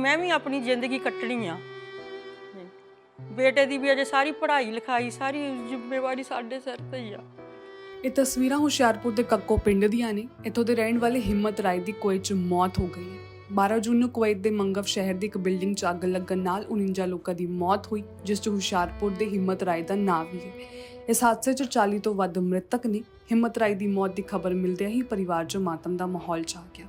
ਮੈਂ ਵੀ ਆਪਣੀ ਜ਼ਿੰਦਗੀ ਕੱਟਣੀ ਆ। ਬੇਟੇ ਦੀ ਵੀ ਅਜੇ ਸਾਰੀ ਪੜ੍ਹਾਈ ਲਿਖਾਈ, ਸਾਰੀ ਜ਼ਿੰਮੇਵਾਰੀ ਸਾਡੇ ਸਿਰ ਤੇ ਹੀ ਆ। ਇਹ ਤਸਵੀਰਾਂ ਹੁਸ਼ਿਆਰਪੁਰ ਦੇ ਕੱਕੋ ਪਿੰਡ ਦੀਆਂ ਨੇ। ਇੱਥੋਂ ਦੇ ਰਹਿਣ ਵਾਲੇ ਹਿੰਮਤ ਰਾਏ ਦੀ ਕੁਵੈਤ 'ਚ ਮੌਤ ਹੋ ਗਈ ਹੈ। 12 ਜੂਨ ਨੂੰ ਕੁਵੈਤ ਦੇ ਮੰਗਵ ਸ਼ਹਿਰ ਦੀ ਇੱਕ ਬਿਲਡਿੰਗ 'ਚ ਅੱਗ ਲੱਗਣ ਨਾਲ 49 ਲੋਕਾਂ ਦੀ ਮੌਤ ਹੋਈ, ਜਿਸ 'ਚ ਹੁਸ਼ਿਆਰਪੁਰ ਦੇ ਹਿੰਮਤ ਰਾਏ ਦਾ ਨਾਂ ਵੀ ਹੈ। ਇਸ ਹਾਦਸੇ 'ਚ 40 ਤੋਂ ਵੱਧ ਮ੍ਰਿਤਕ ਨੇ। ਹਿੰਮਤ ਰਾਏ ਦੀ ਮੌਤ ਦੀ ਖਬਰ ਮਿਲਦਿਆਂ ਹੀ ਪਰਿਵਾਰ 'ਚ ਮਾਤਮ ਦਾ ਮਾਹੌਲ ਛਾ ਗਿਆ।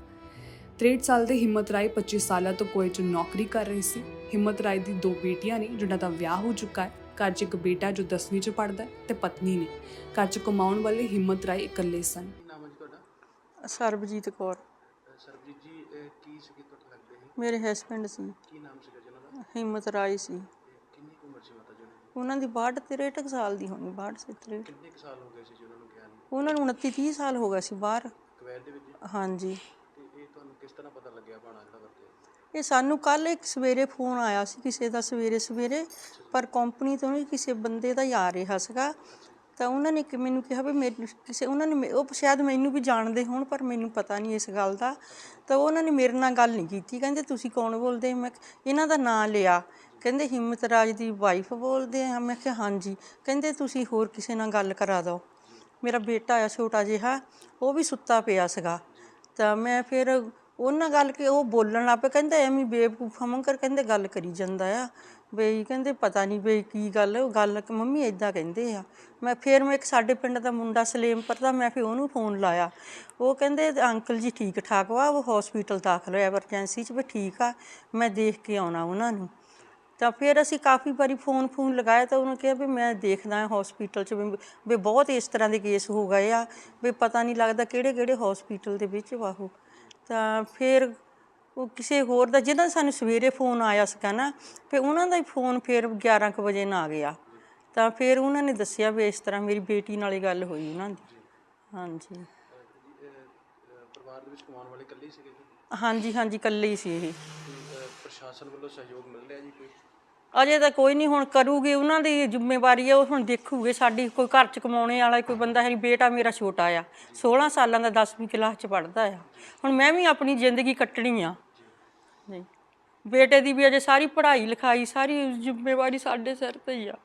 63 ਸਾਲ ਦੇ ਹਿੰਮਤ ਰਾਏ 25 ਸਾਲਾਂ ਤੋਂ ਕੁਵੈਤ 'ਚ ਨੌਕਰੀ ਕਰ ਰਹੇ ਸੀ। ਹਿੰਮਤ ਰਾਏ ਦੀ ਦੋ ਬੇਟੀਆਂ ਨੇ ਜਿਨ੍ਹਾਂ ਦਾ ਵਿਆਹ ਹੋ ਚੁੱਕਾ ਹੈ। ਘਰ 'ਚ ਇੱਕ ਬੇਟਾ ਜੋ 10ਵੀਂ 'ਚ ਪੜ੍ਹਦਾ ਹੈ ਤੇ ਪਤਨੀ ਨੇ। ਘਰ 'ਚ ਕਮਾਉਣ ਵਾਲੇ ਹਿੰਮਤ ਰਾਏ ਇਕੱਲੇ ਸਨ। ਕੀ ਨਾਮ ਹੈ ਜੀ ਤੁਹਾਡਾ? ਸਰਬਜੀਤ ਕੌਰ। ਅਹ ਸਰਬਜੀਤ ਜੀ ਇਹ ਕੀ ਸੀਗੇ ਤੁਹਾਡੇ ਲੱਗਦੇ ਸੀ ਮੇਰੇ ਹਸਬੰਡ ਸੀ। ਕੀ ਨਾਮ ਸੀਗਾ ਜੀ ਉਹਨਾਂ ਦਾ? ਹਿੰਮਤ ਰਾਏ ਸੀ। ਤੇ ਕਿੰਨੀ ਕੁ ਉਮਰ ਸੀ ਮਾਤਾ ਜੀ ਉਹਨਾਂ ਦੀ? ਉਹਨਾਂ ਦੀ 62 63 ਕੁ ਸਾਲ ਦੀ ਹੋਣੀ 62 ਸੇ 63 ਕਿੰਨੇ ਕੁ ਸਾਲ ਹੋ ਗਏ ਸੀ ਜੀ ਉਹਨਾਂ ਨੂੰ ਗਿਆ ਨੂੰ? ਉਹਨਾਂ ਨੂੰ 29 30 ਸਾਲ ਹੋ ਗਏ ਸੀ ਬਾਹਰ। ਕੁਵੈਤ ਦੇ ਵਿੱਚ? ਹਾਂਜੀ। ਇਹ ਤੁਹਾਨੂੰ ਕਿਸ ਤਰ੍ਹਾਂ ਪਤਾ ਲੱਗਿਆ ਬਾਣਾ ਜਿਹੜਾ ਵਰਤੇ ਇਹ ਸਾਨੂੰ ਕੱਲ ਇੱਕ ਸਵੇਰੇ ਫੋਨ ਆਇਆ ਸੀ ਕਿਸੇ ਦਾ ਸਵੇਰੇ ਸਵੇਰੇ ਪਰ ਕੰਪਨੀ ਤੋਂ ਨਹੀਂ ਕਿਸੇ ਬੰਦੇ ਦਾ ਹੀ ਆ ਰਿਹਾ ਸੀਗਾ। ਤਾਂ ਉਹਨਾਂ ਨੇ ਕਿ ਮੈਨੂੰ ਕਿਹਾ ਵੀ ਮੇਰੇ ਕਿਸੇ ਉਹਨਾਂ ਨੇ ਮੇ- ਉਹ ਸ਼ਾਇਦ ਮੈਨੂੰ ਵੀ ਜਾਣਦੇ ਹੋਣ ਪਰ ਮੈਨੂੰ ਪਤਾ ਨਹੀਂ ਇਸ ਗੱਲ ਦਾ। ਤਾਂ ਉਹਨਾਂ ਨੇ ਮੇਰੇ ਨਾਲ ਗੱਲ ਨਹੀਂ ਕੀਤੀ। ਕਹਿੰਦੇ ਤੁਸੀਂ ਕੌਣ ਬੋਲਦੇ? ਮੈਂ ਕਿਹਾ, ਇਹਨਾਂ ਦਾ ਨਾਂ ਲਿਆ। ਕਹਿੰਦੇ ਹਿੰਮਤ ਰਾਜ ਦੀ ਵਾਈਫ ਬੋਲਦੇ ਆ। ਮੈਂ ਕਿਹਾ ਹਾਂਜੀ। ਕਹਿੰਦੇ ਤੁਸੀਂ ਹੋਰ ਕਿਸੇ ਨਾਲ ਗੱਲ ਕਰਾ ਦਿਓ। ਮੇਰਾ ਬੇਟਾ ਆ ਛੋਟਾ ਜਿਹਾ ਉਹ ਵੀ ਸੁੱਤਾ ਪਿਆ ਸੀਗਾ। ਤਾਂ ਮੈਂ ਫਿਰ ਉਹਨਾਂ ਗੱਲ ਕਿ ਉਹ ਬੋਲਣ ਲੱਗ ਪਏ, ਕਹਿੰਦੇ ਐਵੇਂ ਬੇਵਕੂਫਾ ਮੰਗਰ ਕਹਿੰਦੇ ਗੱਲ ਕਰੀ ਜਾਂਦਾ ਆ। ਬਈ ਕਹਿੰਦੇ ਪਤਾ ਨਹੀਂ ਬਈ ਕੀ ਗੱਲ, ਉਹ ਗੱਲ ਕਿ ਮੰਮੀ ਇਦਾਂ ਕਹਿੰਦੇ ਆ। ਮੈਂ ਫਿਰ ਮੈਂ ਇੱਕ ਸਾਡੇ ਪਿੰਡ ਦਾ ਮੁੰਡਾ ਸਲੇਮਪੁਰ ਦਾ, ਮੈਂ ਫਿਰ ਉਹਨੂੰ ਫੋਨ ਲਾਇਆ। ਉਹ ਕਹਿੰਦੇ ਅੰਕਲ ਜੀ ਠੀਕ ਠਾਕ ਵਾ, ਉਹ ਹਸਪੀਟਲ ਦਾਖਲ ਹੋਇਆ ਐਮਰਜੈਂਸੀ 'ਚ ਵੀ ਠੀਕ ਆ, ਮੈਂ ਦੇਖ ਕੇ ਆਉਣਾ ਉਹਨਾਂ ਨੂੰ। ਤਾਂ ਫਿਰ ਅਸੀਂ ਕਾਫੀ ਵਾਰੀ ਫੋਨ ਫੋਨ ਲਗਾਇਆ ਤਾਂ ਉਹਨੇ ਕਿਹਾ ਵੀ ਮੈਂ ਦੇਖਦਾ ਹਾਂ ਹਸਪੀਟਲ 'ਚ ਵੀ ਵੀ ਬਹੁਤ ਇਸ ਤਰ੍ਹਾਂ ਦੇ ਕੇਸ ਹੋ ਗਏ ਆ ਵੀ ਪਤਾ ਨਹੀਂ ਲੱਗਦਾ ਕਿਹੜੇ ਕਿਹੜੇ ਹਸਪੀਟਲ ਦੇ ਵਿੱਚ ਵਾ ਉਹ। ਤਾਂ ਫਿਰ ਉਹ ਕਿਸੇ ਹੋਰ ਦਾ ਜਿਹਦਾ ਸਾਨੂੰ ਸਵੇਰੇ ਫੋਨ ਆਇਆ ਸੀਗਾ ਨਾ ਫਿਰ ਉਹਨਾਂ ਦਾ ਹੀ ਫੋਨ ਫਿਰ 11 ਕੁ ਵਜੇ ਨਾ ਆ ਗਿਆ। ਤਾਂ ਫਿਰ ਉਹਨਾਂ ਨੇ ਦੱਸਿਆ ਵੀ ਇਸ ਤਰ੍ਹਾਂ ਮੇਰੀ ਬੇਟੀ ਨਾਲ ਹੀ ਗੱਲ ਹੋਈ ਉਹਨਾਂ ਦੀ। ਹਾਂਜੀ। ਪਰਿਵਾਰ ਦੇ ਵਿੱਚ ਕਮਾਉਣ ਵਾਲੇ ਇਕੱਲੇ ਹੀ ਸੀਗੇ ਹਾਂਜੀ ਹਾਂਜੀ ਇਕੱਲੇ ਹੀ ਸੀ ਇਹ। ਪ੍ਰਸ਼ਾਸਨ ਵੱਲੋਂ ਸਹਿਯੋਗ ਮਿਲ ਰਿਹਾ ਜੀ ਕੋਈ? ਅਜੇ ਤਾਂ ਕੋਈ ਨਹੀਂ, ਹੁਣ ਕਰੂਗੇ ਉਹਨਾਂ ਦੀ ਜ਼ਿੰਮੇਵਾਰੀ ਹੈ ਉਹ ਹੁਣ ਦੇਖੂਗੇ ਸਾਡੀ ਕੋਈ ਘਰ ਚ ਕਮਾਉਣੇ ਵਾਲਾ ਕੋਈ ਬੰਦਾ ਹੈ ਨਹੀਂ, ਬੇਟਾ ਮੇਰਾ ਛੋਟਾ ਆ 16 ਸਾਲਾਂ ਦਾ 10ਵੀਂ ਕਲਾਸ ਚ ਪੜਦਾ ਆ। ਹੁਣ ਮੈਂ ਵੀ ਆਪਣੀ ਜ਼ਿੰਦਗੀ ਕੱਟਣੀ ਆ। ਨਹੀਂ, ਬੇਟੇ ਦੀ ਵੀ ਅਜੇ ਸਾਰੀ ਪੜ੍ਹਾਈ ਲਿਖਾਈ, ਸਾਰੀ ਜ਼ਿੰਮੇਵਾਰੀ ਸਾਡੇ ਸਿਰ ਤੇ ਹੀ ਆ।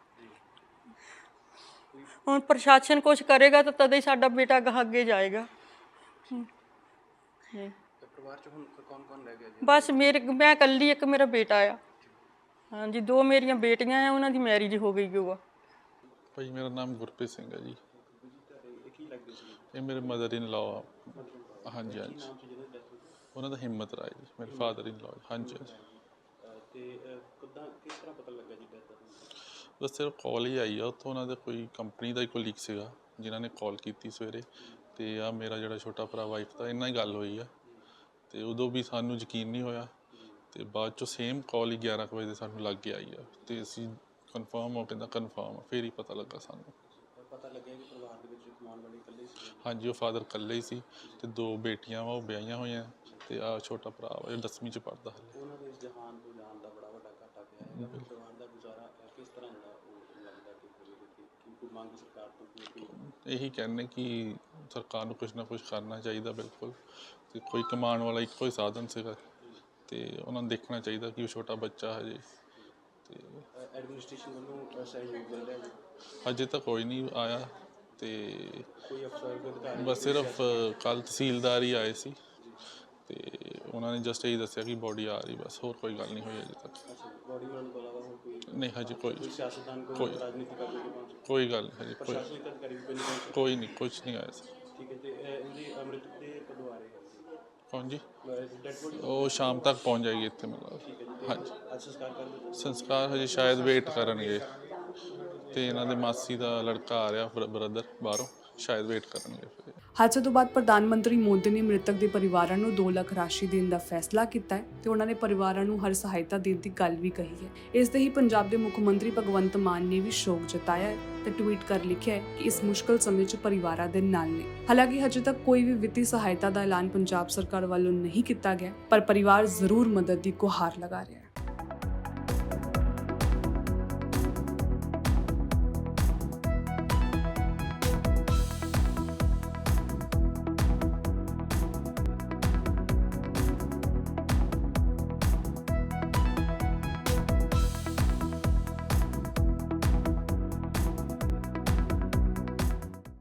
ਹੁਣ ਪ੍ਰਸ਼ਾਸਨ ਕੁਝ ਕਰੇਗਾ ਤਾਂ ਤਦੇ ਹੀ ਸਾਡਾ ਬੇਟਾ ਗਾਹ ਅੱਗੇ ਜਾਏਗਾ। ਹਮ। ਨਹੀਂ ਤੇ ਪਰਿਵਾਰ 'ਚ ਹੁਣ ਕੌਣ ਕੌਣ ਰਹਿ ਗਿਆ ਜੀ? ਬਸ ਮੇਰੇ ਮੈਂ ਇਕੱਲੀ ਇੱਕ ਮੇਰਾ ਬੇਟਾ ਆ। ਹਾਂਜੀ ਦੋ ਮੇਰੀਆਂ ਬੇਟੀਆਂ ਆ ਉਹਨਾਂ ਦੀ ਮੈਰਿਜ ਹੋ ਗਈ ਹੋਆ ਭਾਈ ਮੇਰਾ ਨਾਮ ਗੁਰਪ੍ਰੀਤ ਸਿੰਘ ਹੈ ਜੀ। ਇਹ ਮੇਰੇ ਮਦਰ ਇਨ ਲਾਅ ਆ। ਹਾਂਜੀ ਹਾਂਜੀ। ਉਹਨਾਂ ਦਾ ਹਿੰਮਤ ਰਾਏ ਜੀ ਮੇਰੇ ਫਾਦਰ ਇਨ ਲਾਅ ਹਾਂਜੀ ਹਾਂਜੀ। ਤੇ ਕਿੱਦਾਂ ਕਿਸ ਤਰ੍ਹਾਂ ਪਤਾ ਲੱਗਾ ਜੀ ਡੈਥ ਬਸ ਸਿਰਫ ਕਾਲ ਹੀ ਆਈ ਆ। ਉੱਥੋਂ ਉਹਨਾਂ ਦੇ ਕੋਈ ਕੰਪਨੀ ਦਾ ਹੀ ਕੋਈ ਲੀਕ ਸੀਗਾ ਜਿਨ੍ਹਾਂ ਨੇ ਕਾਲ ਕੀਤੀ ਸਵੇਰੇ। ਤੇ ਆ ਮੇਰਾ ਜਿਹੜਾ ਛੋਟਾ ਭਰਾ ਵਾਈਫ ਦਾ ਇੰਨਾ ਹੀ ਗੱਲ ਹੋਈ ਆ। ਤੇ ਉਦੋਂ ਵੀ ਸਾਨੂੰ ਯਕੀਨ ਨਹੀਂ ਹੋਇਆ ਤੇ ਬਾਅਦ ਚੋਂ ਸੇਮ ਕਾਲ ਹੀ 11 ਕੁ ਵਜੇ ਸਾਨੂੰ ਲੱਗ ਕੇ ਆਈ ਆ ਤੇ ਅਸੀਂ ਕਨਫਰਮ ਹੋ ਕੇ ਦਾ ਕਨਫਰਮ ਫੇਰ ਹੀ ਪਤਾ ਲੱਗਾ ਸਾਨੂੰ। ਪਤਾ ਲੱਗਿਆ ਕਿ ਪਰਿਵਾਰ ਦੇ ਵਿੱਚ ਕਮਾਉਣ ਵਾਲੇ ਇਕੱਲੇ ਹੀ ਸੀਗੇ ਹਾਂਜੀ ਉਹ ਫਾਦਰ ਇਕੱਲੇ ਹੀ ਸੀ ਤੇ ਦੋ ਬੇਟੀਆਂ ਵਾ ਉਹ ਵਿਆਹੀਆਂ ਹੋਈਆਂ ਤੇ ਆ ਛੋਟਾ ਭਰਾ ਵਾ ਜਿਹੜਾ 10ਵੀਂ ਚ ਪੜਦਾ ਹਲੇ। ਉਹਨਾਂ ਦੇ ਇਸ ਜਹਾਨ ਤੋਂ ਜਾਣ ਦਾ ਬੜਾ ਵੱਡਾ ਘਾਟਾ ਪਿਆ ਹੈ ਫਿਰ ਪਰਿਵਾਰ ਦਾ ਗੁਜ਼ਾਰਾ ਅਹ, ਕਿਸ ਤਰ੍ਹਾਂ ਜਿਹੜਾ ਉਹ ਲੱਗਦਾ ਕਿ ਹੋਵੇਗਾ ਕਿ ਕੀ ਕੋਈ ਮੰਗ ਸਰਕਾਰ ਤੋਂ ਕੋਈ ਕੋਈ ਇਹੀ ਕਹਿੰਦੇ ਕਿ ਸਰਕਾਰ ਨੂੰ ਕੁਝ ਨਾ ਕੁਝ ਕਰਨਾ ਚਾਹੀਦਾ ਬਿਲਕੁਲ। ਤੇ ਕੋਈ ਕਮਾਉਣ ਵਾਲਾ ਇੱਕੋ ਹੀ ਸਾਧਨ ਸੀਗਾ ਤੇ ਉਹਨਾਂ ਨੂੰ ਦੇਖਣਾ ਚਾਹੀਦਾ ਕਿ ਉਹ ਛੋਟਾ ਬੱਚਾ ਹਜੇ ਤੇ ਐਡਮਿਨਿਸਟ੍ਰੇਸ਼ਨ ਵੱਲੋਂ ਸਹਿਯੋਗ ਮਿਲ ਰਿਹਾ ਜੀ ਅਜੇ ਤੱਕ ਕੋਈ ਨਹੀਂ ਆਇਆ ਤੇ ਕੋਈ ਅਫਸਰ ਕੋਈ ਅਧਿਕਾਰੀ ਬਸ ਸਿਰਫ ਕੱਲ ਤਹਿਸੀਲਦਾਰ ਹੀ ਆਏ ਸੀ ਤੇ ਉਹਨਾਂ ਨੇ ਜਸਟ ਇਹੀ ਦੱਸਿਆ ਕਿ ਬੋਡੀ ਆ ਰਹੀ ਬਸ ਹੋਰ ਕੋਈ ਗੱਲ ਨਹੀਂ ਹੋਈ ਅਜੇ ਤੱਕ। ਬੋਡੀ ਬਣਨ ਤੋਂ ਇਲਾਵਾ ਹੋਰ ਕੋਈ ਨਹੀਂ ਹਜੇ ਕੋਈ ਸਿਆਸਤਦਾਨ ਕੋਈ ਰਾਜਨੀਤਿਕ ਕੋਈ ਗੱਲ ਨਹੀਂ ਹਜੇ ਕੋਈ ਕੋਈ ਨਹੀਂ ਕੁਝ ਨਹੀਂ ਆਇਆ ਸੀ ਠੀਕ ਹੈ ਤੇ ਅਹ, ਇਹਦੀ ਅੰਮ੍ਰਿਤ ਦੇ ਕਦੋਂ ਆ ਰਹੇ ਕੌਣ ਜੀ। ਉਹ ਸ਼ਾਮ ਤੱਕ ਪਹੁੰਚ ਜਾਏਗੀ ਇੱਥੇ ਮਤਲਬ। ਹਾਂਜੀ। ਸੰਸਕਾਰ ਸੰਸਕਾਰ ਹਜੇ ਸ਼ਾਇਦ ਵੇਟ ਕਰਨਗੇ। ਤੇ ਇਹਨਾਂ ਦੇ ਮਾਸੀ ਦਾ ਲੜਕਾ ਆ ਰਿਹਾ ਬ੍ਰਦਰ ਬਾਹਰੋਂ। ਸ਼ਾਇਦ ਵੇਟ ਕਰਨਗੇ ਫਿਰ। ਹਾਦਸੇ ਤੋਂ ਬਾਅਦ ਪ੍ਰਧਾਨ ਮੰਤਰੀ ਮੋਦੀ ਨੇ ਮ੍ਰਿਤਕ ਦੇ ਪਰਿਵਾਰਾਂ ਨੂੰ 2 ਲੱਖ ਰਾਸ਼ੀ ਦੇਣ ਦਾ ਫੈਸਲਾ ਕੀਤਾ ਹੈ ਤੇ ਉਹਨਾਂ ਨੇ ਪਰਿਵਾਰਾਂ ਨੂੰ ਹਰ ਸਹਾਇਤਾ ਦੇਣ ਦੀ ਗੱਲ ਵੀ ਕਹੀ ਹੈ। ਇਸ ਦੇ ਹੀ ਪੰਜਾਬ ਦੇ ਮੁੱਖ ਮੰਤਰੀ ਭਗਵੰਤ ਮਾਨ ਨੇ ਵੀ ਸ਼ੋਕ ਜਤਾਇਆ ਹੈ ਤੇ ਟਵੀਟ ਕਰ ਲਿਖਿਆ ਹੈ ਕਿ ਇਸ ਮੁਸ਼ਕਲ ਸਮੇਂ 'ਚ ਪਰਿਵਾਰਾਂ ਦੇ ਨਾਲ ਨੇ। ਹਾਲਾਂਕਿ ਹਜੇ ਤੱਕ ਕੋਈ ਵੀ ਵਿੱਤੀ ਸਹਾਇਤਾ ਦਾ ਐਲਾਨ ਪੰਜਾਬ ਸਰਕਾਰ ਵੱਲੋਂ ਨਹੀਂ ਕੀਤਾ ਗਿਆ, ਪਰ ਪਰਿਵਾਰ ਜ਼ਰੂਰ ਮਦਦ ਦੀ ਗੁਹਾਰ ਲਗਾ ਰਿਹਾ ਹੈ।